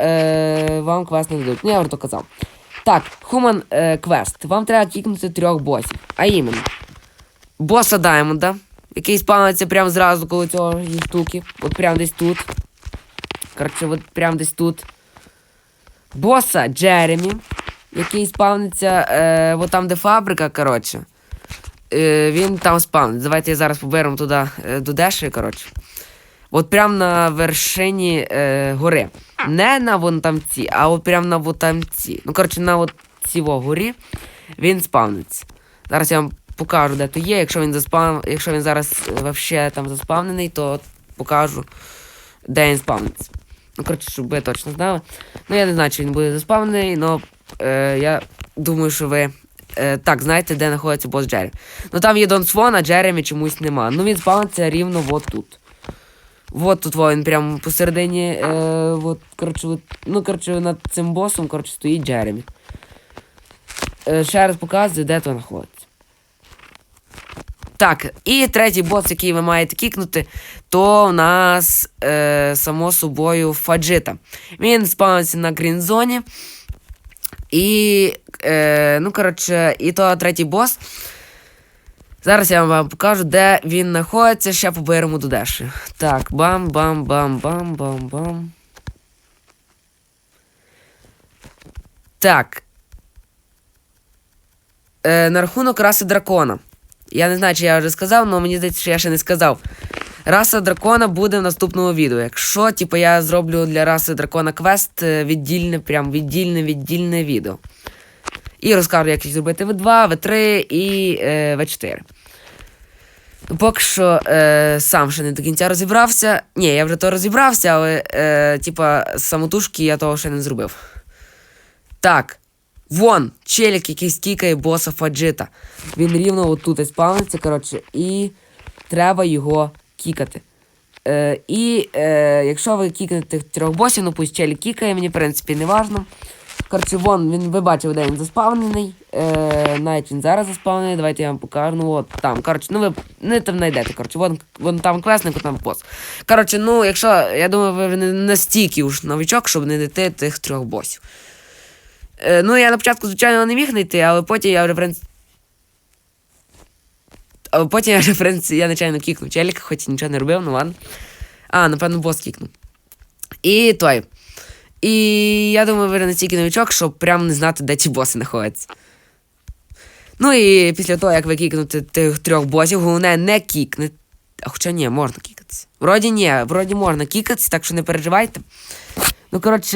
е, вам квест не дадуть. Ну, я вже то казав. Так, Human е, квест. Вам треба кікнути трьох босів. А іменно. Боса Даймонда, який спавниться прямо зразу коло цього штуки. От прямо десь тут. Коротше, от прямо десь тут. Боса Джеремі, який спавниться е, там, де фабрика, коротше. Е, він там спавнить. Давайте я зараз поберемо туди е, до Деші, коротше. От прямо на вершині е, гори. Не на вон там ці, а от прямо на вот там ці. Ну, коротше, на от цій горі він спавниться. Зараз я вам покажу, де то є. Якщо він заспав... Якщо він зараз е, вообще там заспавнений, то покажу, де він спавниться. Ну, коротше, щоб ви точно знали. Ну, я не знаю, чи він буде заспавнений, але е, я думаю, що ви е, так знаєте, де знаходиться бос Джеремі. Ну там є Дон Свон, а Джеремі чомусь нема. Ну він спавниться рівно от тут. Вот тут він прямо посередині, е, от, коротше, от, ну, коротше, над цим босом, коротше, стоїть Джеремі. Е, ще раз показую, де то знаходиться. Так, і третій бос, який ви маєте кікнути, то у нас, е, само собою, Фаджита. Він спавниться на грінзоні. І, е, ну, коротше, і то третій бос. Зараз я вам покажу, де він знаходиться, ще поберемо до Деші. Так, бам-бам-бам-бам-бам-бам. Так. Е, на рахунок раси дракона. Я не знаю, чи я вже сказав, але мені здається, що я ще не сказав. Раса дракона буде в наступному відео. Якщо, типу, я зроблю для раси дракона квест е, віддільне, прям віддільне, віддільне відео. І розкажу, як їх зробити V2, V3 і е, V4. Поки що е, сам ще не до кінця розібрався. Ні, я вже то розібрався, але е, типа самотужки я того ще не зробив. Так. Вон, челік, який стікає боса Фаджита. Він рівно отут спавниться, коротше, і треба його кікати. Е, і е, якщо ви кікнете трьох босів, ну пусть челік кікає, мені в принципі не важно. Коротше, вон, він ви бачили, де він заспавнений. Е, навіть він зараз заспавнений. Давайте я вам покажу. Ну от там. Коротше, ну ви не там знайдете. Коротше, вон, вон там квесник, от там бос. Коротше, ну, якщо, я думаю, ви не настільки уж новичок, щоб не знайти тих трьох босів. Е, ну, я на початку, звичайно, не міг знайти, але потім я принципі. Але потім я принципі, я нечайно кікнув челіка, хоч і нічого не робив, ну ладно. А, напевно, бос кікнув. І той. І я думаю, ви настільки новичок, щоб прям не знати, де ці боси знаходяться. Ну і після того, як ви кікнете тих трьох босів, головне не кікнете. А хоча ні, можна кікатися. Вроді ні, вроді можна кікатися, так що не переживайте. Ну, коротше.